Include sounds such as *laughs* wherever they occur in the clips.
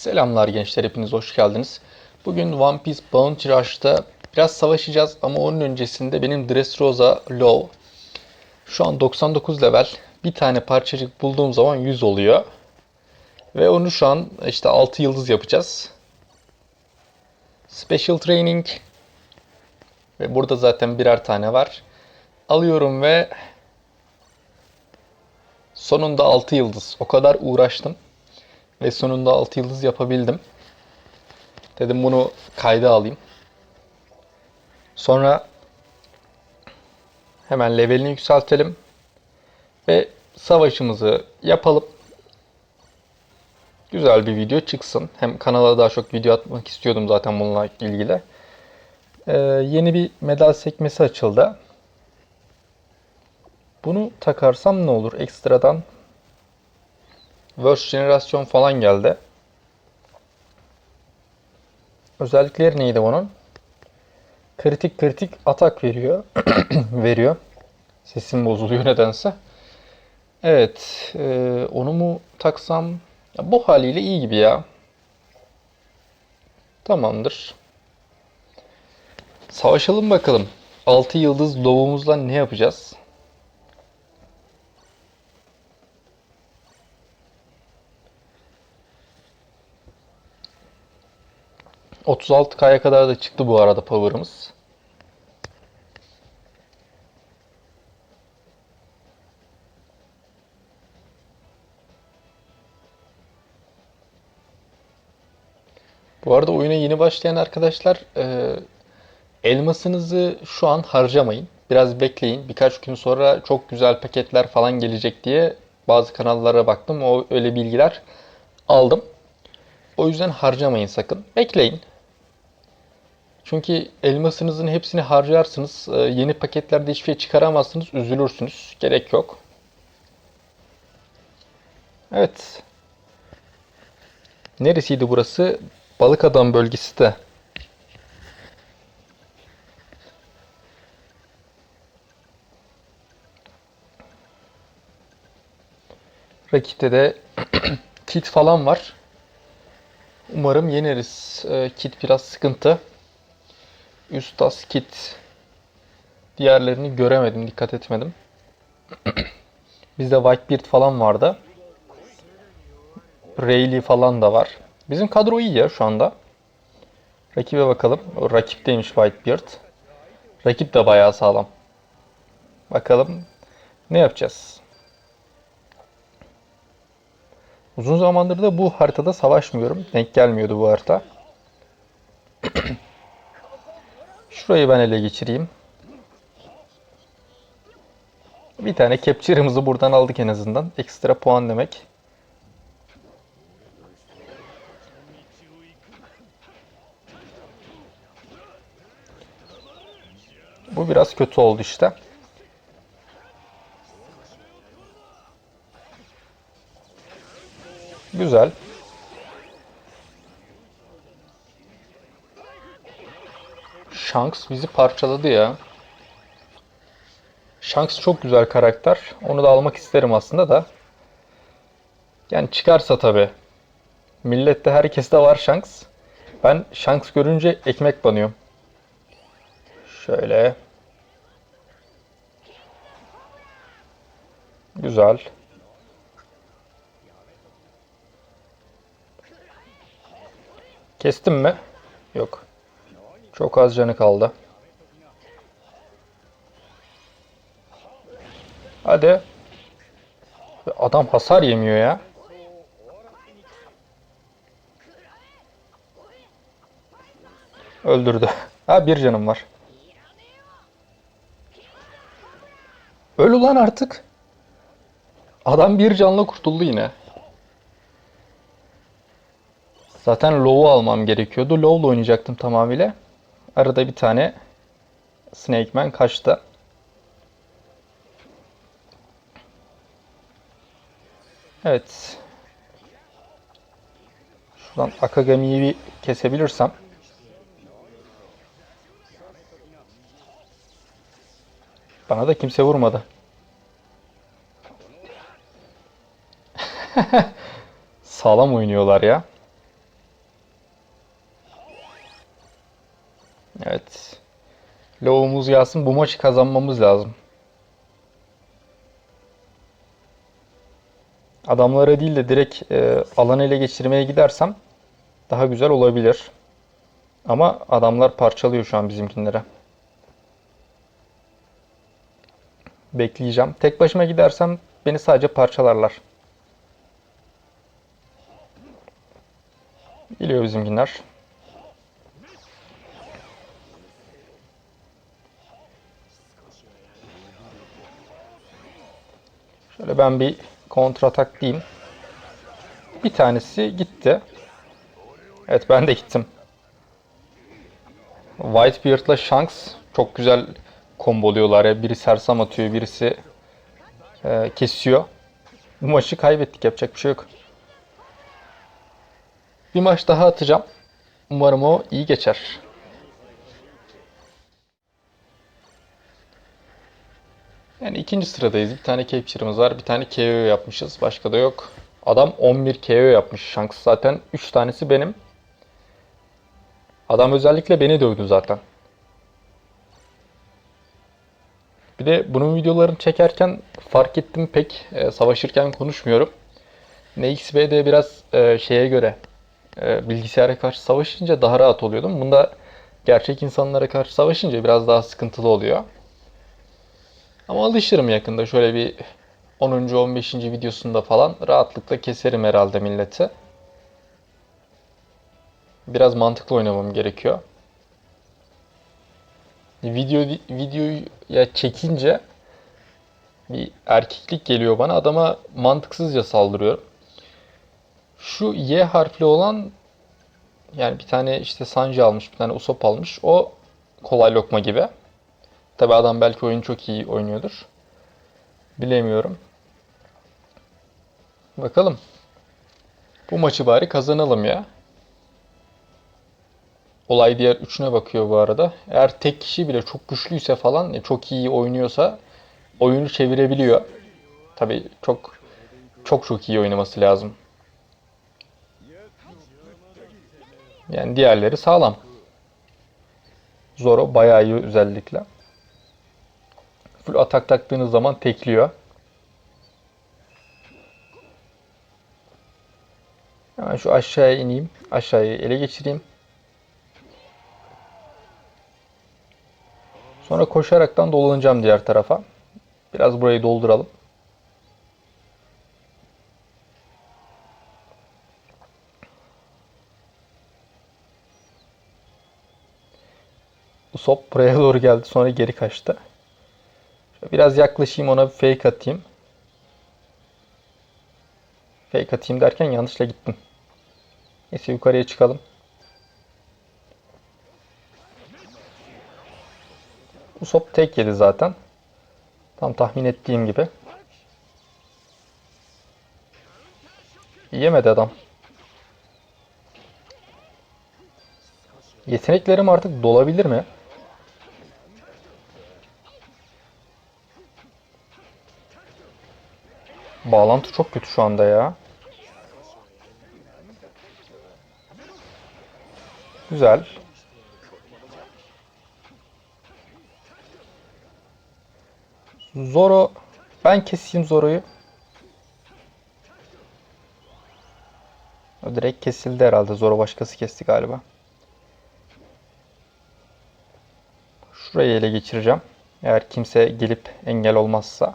Selamlar gençler hepiniz hoş geldiniz. Bugün One Piece Bounty Rush'ta biraz savaşacağız ama onun öncesinde benim Dressrosa Low. Şu an 99 level. Bir tane parçacık bulduğum zaman 100 oluyor. Ve onu şu an işte 6 yıldız yapacağız. Special Training. Ve burada zaten birer tane var. Alıyorum ve sonunda 6 yıldız. O kadar uğraştım. Ve sonunda 6 yıldız yapabildim. Dedim bunu kayda alayım. Sonra hemen levelini yükseltelim. Ve savaşımızı yapalım. Güzel bir video çıksın. Hem kanala daha çok video atmak istiyordum zaten bununla ilgili. Ee, yeni bir medal sekmesi açıldı. Bunu takarsam ne olur? Ekstradan Worst jenerasyon falan geldi. Özellikleri neydi bunun? Kritik kritik atak veriyor. *clears throat* veriyor. Sesim bozuluyor nedense. Evet. e, onu mu taksam? Ya bu haliyle iyi gibi ya. Tamamdır. Savaşalım bakalım. 6 yıldız lovumuzla ne yapacağız? ...36K'ya kadar da çıktı bu arada power'ımız. Bu arada oyuna yeni başlayan arkadaşlar... e, elmasınızı şu an harcamayın. Biraz bekleyin. Birkaç gün sonra çok güzel paketler falan gelecek diye... ...bazı kanallara baktım. O öyle bilgiler aldım. O yüzden harcamayın sakın. Bekleyin. Çünkü elmasınızın hepsini harcarsınız. Ee, Yeni paketlerde hiçbir şey çıkaramazsınız. Üzülürsünüz. Gerek yok. Evet. Neresiydi burası? Balık Adam bölgesi de. Rakipte de *clears throat* kit falan var. Umarım yeneriz. Ee, kit biraz sıkıntı. Üstas kit. Diğerlerini göremedim, dikkat etmedim. *clears throat* Bizde Whitebeard falan vardı. Rayleigh falan da var. Bizim kadro iyi ya şu anda. Rakibe bakalım. O rakipteymiş Whitebeard. Rakip de bayağı sağlam. Bakalım ne yapacağız? Uzun zamandır da bu haritada savaşmıyorum. Denk gelmiyordu bu harita. *clears throat* Şurayı ben ele geçireyim. Bir tane capture'ımızı buradan aldık en azından. Ekstra puan demek. Bu biraz kötü oldu işte. Güzel. Shanks bizi parçaladı ya. Shanks çok güzel karakter. Onu da almak isterim aslında da. Yani çıkarsa tabi. Millette herkeste var Shanks. Ben Shanks görünce ekmek banıyorum. Şöyle. Güzel. Kestim mi? Yok. Çok az canı kaldı. Hadi. Adam hasar yemiyor ya. Öldürdü. Ha bir canım var. Öl ulan artık. Adam bir canla kurtuldu yine. Zaten Low'u almam gerekiyordu. Low'la oynayacaktım tamamıyla. Arada bir tane Snake Man kaçtı. Evet. Şuradan Akagami'yi bir kesebilirsem. Bana da kimse vurmadı. *laughs* Sağlam oynuyorlar ya. Evet. Loğumuz gelsin. Bu maçı kazanmamız lazım. Adamlara değil de direkt e, alanı ele geçirmeye gidersem daha güzel olabilir. Ama adamlar parçalıyor şu an bizimkinlere. Bekleyeceğim. Tek başıma gidersem beni sadece parçalarlar. Geliyor bizimkiler. Şöyle ben bir kontra atak diyeyim. Bir tanesi gitti. Evet ben de gittim. Whitebeard'la Shanks çok güzel komboluyorlar ya. Biri sersam atıyor, birisi e, kesiyor. Bu maçı kaybettik. Yapacak bir şey yok. Bir maç daha atacağım. Umarım o iyi geçer. Yani ikinci sıradayız. Bir tane capture'ımız var. Bir tane KO yapmışız. Başka da yok. Adam 11 KO yapmış. Shanks zaten 3 tanesi benim. Adam özellikle beni dövdü zaten. Bir de bunun videolarını çekerken fark ettim pek e, savaşırken konuşmuyorum. NXB'de biraz e, şeye göre e, bilgisayara karşı savaşınca daha rahat oluyordum. Bunda gerçek insanlara karşı savaşınca biraz daha sıkıntılı oluyor. Ama alışırım yakında. Şöyle bir 10. 15. videosunda falan rahatlıkla keserim herhalde milleti. Biraz mantıklı oynamam gerekiyor. Video videoyu ya çekince bir erkeklik geliyor bana. Adama mantıksızca saldırıyorum. Şu Y harfli olan yani bir tane işte Sanji almış, bir tane Usopp almış. O kolay lokma gibi. Tabi adam belki oyunu çok iyi oynuyordur. Bilemiyorum. Bakalım. Bu maçı bari kazanalım ya. Olay diğer üçüne bakıyor bu arada. Eğer tek kişi bile çok güçlüyse falan, e, çok iyi oynuyorsa oyunu çevirebiliyor. Tabi çok çok çok iyi oynaması lazım. Yani diğerleri sağlam. Zoro bayağı iyi özellikle. Full atak taktığınız zaman tekliyor. Hemen şu aşağıya ineyim. Aşağıya ele geçireyim. Sonra koşaraktan dolanacağım diğer tarafa. Biraz burayı dolduralım. Usopp buraya doğru geldi. Sonra geri kaçtı. Biraz yaklaşayım ona bir fake atayım. Fake atayım derken yanlışla gittim. Neyse yukarıya çıkalım. Usopp tek yedi zaten. Tam tahmin ettiğim gibi. Yemedi adam. Yeteneklerim artık dolabilir mi? Bağlantı çok kötü şu anda ya. Güzel. Zoro ben keseyim Zoro'yu. O direkt kesildi herhalde. Zoro başkası kesti galiba. Şurayı ele geçireceğim. Eğer kimse gelip engel olmazsa.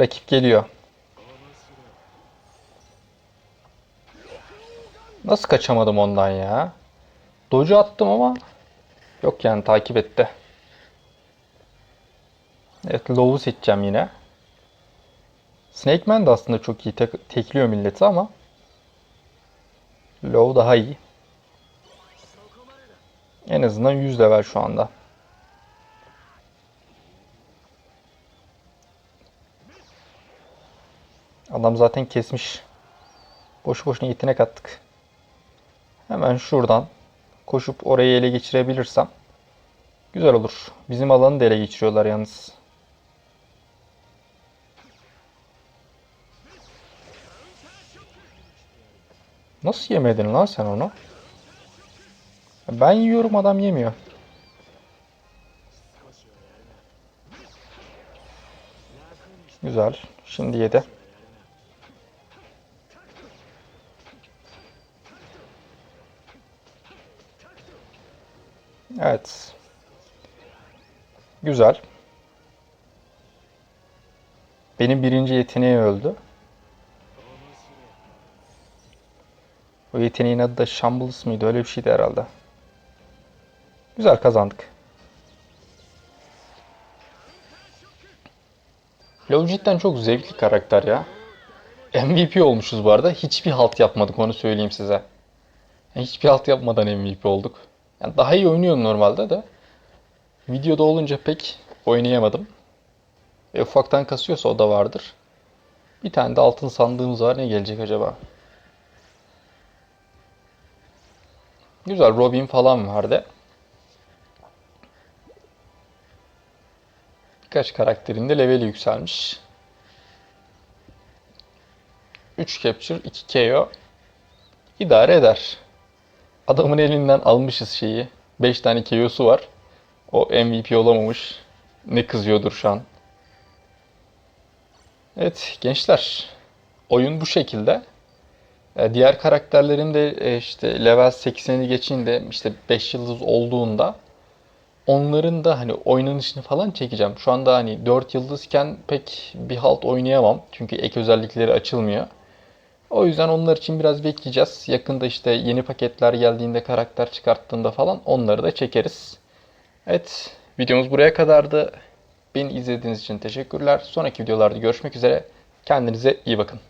Rakip geliyor. Nasıl kaçamadım ondan ya? Doju attım ama yok yani takip etti. Evet, Low'u seçeceğim yine. Snake Man de aslında çok iyi tek tekliyor milleti ama Low daha iyi. En azından 100 level şu anda. Adam zaten kesmiş. Boşu boşuna yetenek attık. Hemen şuradan koşup orayı ele geçirebilirsem güzel olur. Bizim alanı da ele geçiriyorlar yalnız. Nasıl yemedin lan sen onu? Ben yiyorum adam yemiyor. Güzel. Şimdi yedi. Evet. Güzel. Benim birinci yeteneği öldü. O yeteneğin adı da Shambles mıydı? Öyle bir şeydi herhalde. Güzel kazandık. Leo cidden çok zevkli karakter ya. MVP olmuşuz bu arada. Hiçbir halt yapmadık onu söyleyeyim size. Hiçbir halt yapmadan MVP olduk. Yani daha iyi oynuyorum normalde de. Videoda olunca pek oynayamadım. Ve ufaktan kasıyorsa o da vardır. Bir tane de altın sandığımız var. Ne gelecek acaba? Güzel Robin falan vardı. Birkaç karakterin de leveli yükselmiş. 3 capture, 2 KO. İdare eder. Adamın elinden almışız şeyi. 5 tane KO'su var. O MVP olamamış. Ne kızıyordur şu an. Evet gençler. Oyun bu şekilde. E, Diğer karakterlerin de e, işte level 80'i geçince işte 5 yıldız olduğunda onların da hani oynanışını falan çekeceğim. Şu anda hani 4 yıldızken pek bir halt oynayamam. Çünkü ek özellikleri açılmıyor. O yüzden onlar için biraz bekleyeceğiz. Yakında işte yeni paketler geldiğinde karakter çıkarttığında falan onları da çekeriz. Evet videomuz buraya kadardı. Beni izlediğiniz için teşekkürler. Sonraki videolarda görüşmek üzere. Kendinize iyi bakın.